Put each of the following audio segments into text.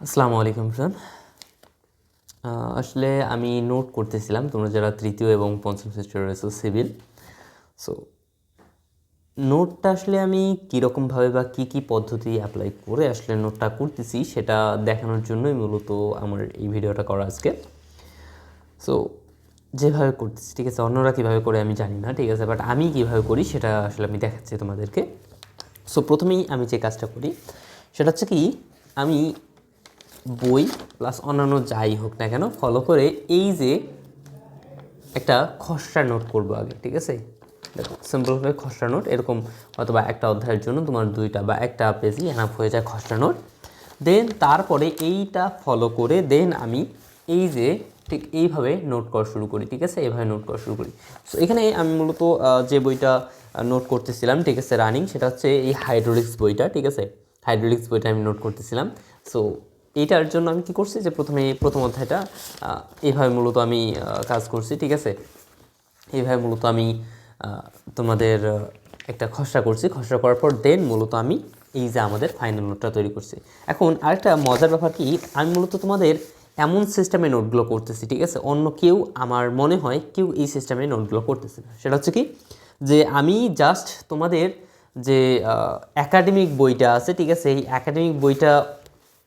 আসসালামু আলাইকুম, স্যার। আসলে আমি নোট করতেছিলাম তোমরা যারা তৃতীয় এবং পঞ্চম সেমিস্টার রয়েছে, সিভিল। সো নোটটা আসলে আমি কীরকমভাবে বা কী কী পদ্ধতি অ্যাপ্লাই করে আসলে নোটটা করতেছি সেটা দেখানোর জন্যই মূলত আমার এই ভিডিওটা করা আজকে। সো যেভাবে করতেছি, ঠিক আছে, অন্যরা কীভাবে করে আমি জানি না, ঠিক আছে বাট আমি কীভাবে করি সেটা আসলে আমি দেখাচ্ছি তোমাদেরকে। সো প্রথমেই আমি যে কাজটা করি, সেটা হচ্ছে কি, আমি বই প্লাস অন্যান্য যাই হোক না কেন ফলো করে এই যে একটা খসড়া নোট করব আগে, ঠিক আছে? দেখো সিম্পলভাবে খসড়া নোট এরকম অথবা একটা অধ্যায়ের জন্য তোমার দুইটা বা একটা পেজই এনাফ হয়ে যায় খসড়া নোট দেন তারপরে এইটা ফলো করে দেন আমি এই যে ঠিক এইভাবে নোট করা শুরু করি, ঠিক আছে? এইভাবে নোট করা শুরু করি। সো এখানে আমি মূলত যে বইটা নোট করতেছিলাম, ঠিক আছে রানিং সেটা হচ্ছে এই হাইড্রোলিক্স বইটা, ঠিক আছে? হাইড্রোলিক্স বইটা আমি নোট করতেছিলাম। সো এইটার জন্য আমি কি করছি যে প্রথমে প্রথম অধ্যায়টা এইভাবে মূলত আমি কাজ করছি, ঠিক আছে? এইভাবে মূলত আমি তোমাদের একটা খসড়া করছি। খসড়া করার পর দেন মূলত আমি এই যে আমাদের ফাইনাল নোটটা তৈরি করছি। এখন আরেকটা মজার ব্যাপার কি, আমি মূলত তোমাদের এমন সিস্টেমে নোটগুলো করতেছি, ঠিক আছে? অন্য কেউ, আমার মনে হয় কেউ এই সিস্টেমে নোটগুলো করতেছে না। সেটা হচ্ছে কি, যে আমি জাস্ট তোমাদের যে একাডেমিক বইটা আছে, ঠিক আছে? এই একাডেমিক বইটা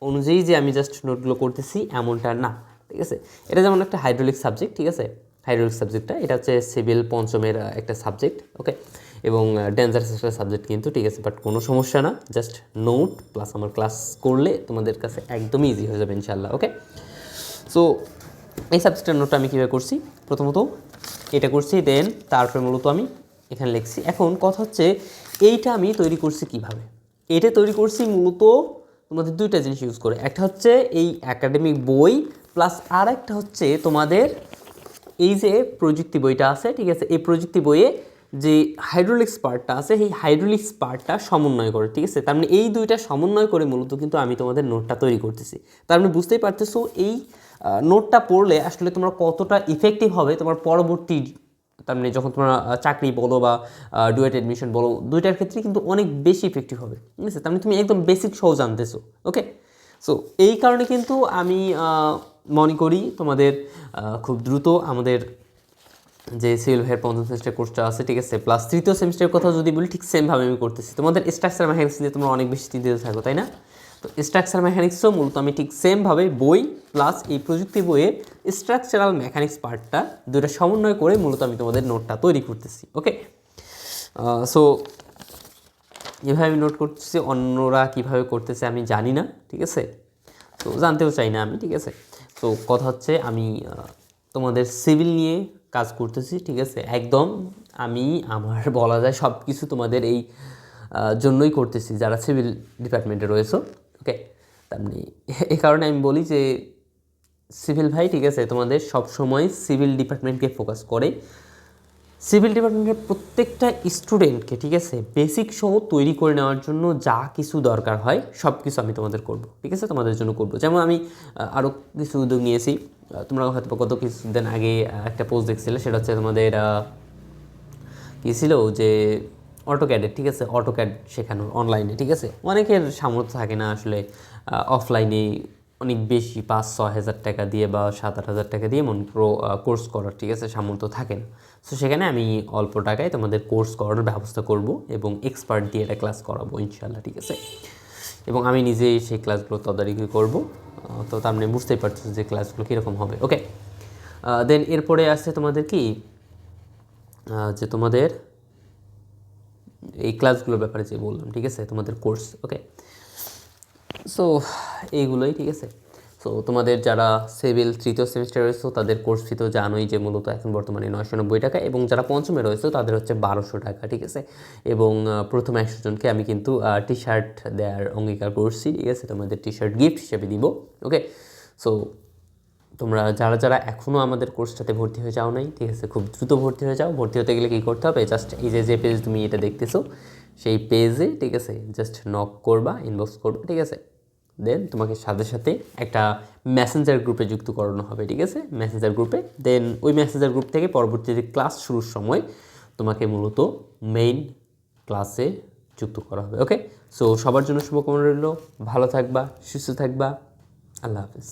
অনুযায়ী যে আমি জাস্ট নোটগুলো করতেছি, এমনটা না, ঠিক আছে? এটা যেমন একটা হাইড্রোলিক সাবজেক্ট ঠিক আছে? হাইড্রোলিক সাবজেক্টটা এটা হচ্ছে সিভিল পঞ্চমের একটা সাবজেক্ট ওকে এবং ডেঞ্জারাস একটা সাবজেক্ট কিন্তু, ঠিক আছে? বাট কোনো সমস্যা না জাস্ট নোট প্লাস আমার ক্লাস করলে তোমাদের কাছে একদমই ইজি হয়ে যাবে ইনশাল্লাহ ওকে সো এই সাবজেক্টের নোটটা আমি কীভাবে করছি? প্রথমত, এটা করছি দেন তারপরে মূলত আমি এখানে লিখছি। এখন কথা হচ্ছে, এইটা আমি তৈরি করছি কীভাবে? এটা তৈরি করছি মূলত তোমাদের দুইটা জিনিস ইউজ করে। একটা হচ্ছে এই একাডেমিক বই প্লাস আর একটা হচ্ছে তোমাদের এই যে প্রযুক্তি বইটা আছে, ঠিক আছে? এই প্রযুক্তি বইয়ে যে হাইড্রোলিক্স পার্টটা আছে এই হাইড্রোলিক্স পার্টটা সমন্বয় করে, ঠিক আছে? তার মানে এই দুইটা সমন্বয় করে মূলত কিন্তু আমি তোমাদের নোটটা তৈরি করতেছি। তার মানে বুঝতেই পারতেছো, এই নোটটা পড়লে আসলে তোমরা কতটা ইফেক্টিভ হবে তোমার পরবর্তী তার মানে যখন তোমরা চাকরি বলো বা ডুয়েট অ্যাডমিশন বলো, দুইটার ক্ষেত্রে কিন্তু অনেক বেশি ইফেক্টিভ হবে। ঠিক আছে? তার মানে তুমি একদম বেসিক সহ জানতেছো ওকে সো এই কারণে কিন্তু আমি মনে করি তোমাদের খুব দ্রুত আমাদের যে সিভিল ভাইয়ের পঞ্চম সেমিস্টার কোর্সটা আছে, ঠিক আছে? প্লাস তৃতীয় সেমিস্টারের কথা যদি বলি, ঠিক সেমভাবে আমি করতেছি। তোমাদের স্ট্রাকচার মেকানিক্স নিয়ে তোমরা অনেক বেশি চিন্তিত থাকো, তাই না? তো স্ট্রাকচার মেকানিক্সও মূলত আমি ঠিক সেমভাবে বই প্লাস এই প্রযুক্তি বইয়ের স্ট্রাকচারাল মেকানিক্স পার্টটা দুটো সমন্বয় করে মূলত আমি তোমাদের নোটটা তৈরি করতেছি ওকে সো এভাবে আমি নোট করতেছি, অন্যরা কীভাবে করতেছে আমি জানি না, ঠিক আছে? তো জানতেও চাই না আমি, ঠিক আছে? তো কথা হচ্ছে আমি তোমাদের সিভিল নিয়ে কাজ করতেছি, ঠিক আছে? একদম আমি, আমার বলা যায় সব কিছু তোমাদের এই জন্যই করতেছি, যারা সিভিল ডিপার্টমেন্টে রয়েছে। ওকে মানে এই কারণে আমি বলি যে সিভিল ভাই, ঠিক আছে, তোমাদের সব সময় সিভিল ডিপার্টমেন্টকে ফোকাস করে। সিভিল ডিপার্টমেন্টের প্রত্যেকটা স্টুডেন্টকে ঠিক আছে বেসিক সহ তৈরি করে নেওয়ার জন্য যা কিছু দরকার হয়, সব কিছু আমি তোমাদের করব, ঠিক আছে, তোমাদের জন্য করব। যেমন আমি আরও কিছু উদ্যোগ নিয়েছি। তোমরা হয়তো গত কিছুদিন আগে একটা পোস্ট দেখছিলে, সেটা হচ্ছে তোমাদের কী ছিল যে অটোক্যাডের ঠিক আছে? অটোক্যাড শেখানোর অনলাইনে ঠিক আছে? অনেকের সামর্থ্য থাকে না আসলে অফলাইনে অনেক বেশি পাঁচ ছ হাজার টাকা দিয়ে বা সাত, আট হাজার টাকা দিয়ে মনে করো কোর্স করার, ঠিক আছে? সামর্থ্য থাকে না। সো সেখানে আমি অল্প টাকায় তোমাদের কোর্স করানোর ব্যবস্থা করব এবং এক্সপার্ট দিয়ে এটা ক্লাস করাবো ইনশাল্লাহ ঠিক আছে? এবং আমি নিজেই সেই ক্লাসগুলো তদারকি করব। তো তার মানে বুঝতেই পারছ যে ক্লাসগুলো কীরকম হবে। ওকে দেন এরপরে আসছে তোমাদের কি? যে তোমাদের এই ক্লাসগুলোর ব্যাপারে যে বললাম, ঠিক আছে? তোমাদের কোর্স ওকে সো এইগুলোই, ঠিক আছে? সো তোমাদের যারা সিভিল তৃতীয় সেমিস্টার রয়েছে, তাদের কোর্স ফি তো জানোই যে মূলত এখন বর্তমানে নয়শো নব্বই টাকা এবং যারা পঞ্চমে রয়েছে, তাদের হচ্ছে বারোশো টাকা, ঠিক আছে? এবং প্রথম একশো জনকে আমি কিন্তু টি শার্ট দেওয়ার অঙ্গীকার করছি, ঠিক আছে? তোমাদের টি শার্ট গিফট হিসেবে দিব ওকে সো তোমরা যারা যারা এখনও আমাদের কোর্সটাতে ভর্তি হয়ে যাও নাই, ঠিক আছে? খুব দ্রুত ভর্তি হয়ে যাও। ভর্তি হতে গেলে কী করতে হবে? জাস্ট এই যে যে পেজ তুমি এটা দেখতেছো, সেই পেজে ঠিক আছে? জাস্ট নক করবা ইনবক্স করবা, ঠিক আছে? দেন তোমাকে সাথে সাথে একটা মেসেঞ্জার গ্রুপে যুক্ত করানো হবে, ঠিক আছে? মেসেঞ্জার গ্রুপে দেন ওই মেসেঞ্জার গ্রুপ থেকে পরবর্তীতে ক্লাস শুরুর সময় তোমাকে মূলত মেইন ক্লাসে যুক্ত করা হবে ওকে সো সবার জন্য শুভকামনা রইল। ভালো থাকবা, সুস্থ থাকবা। আল্লাহ হাফিজ।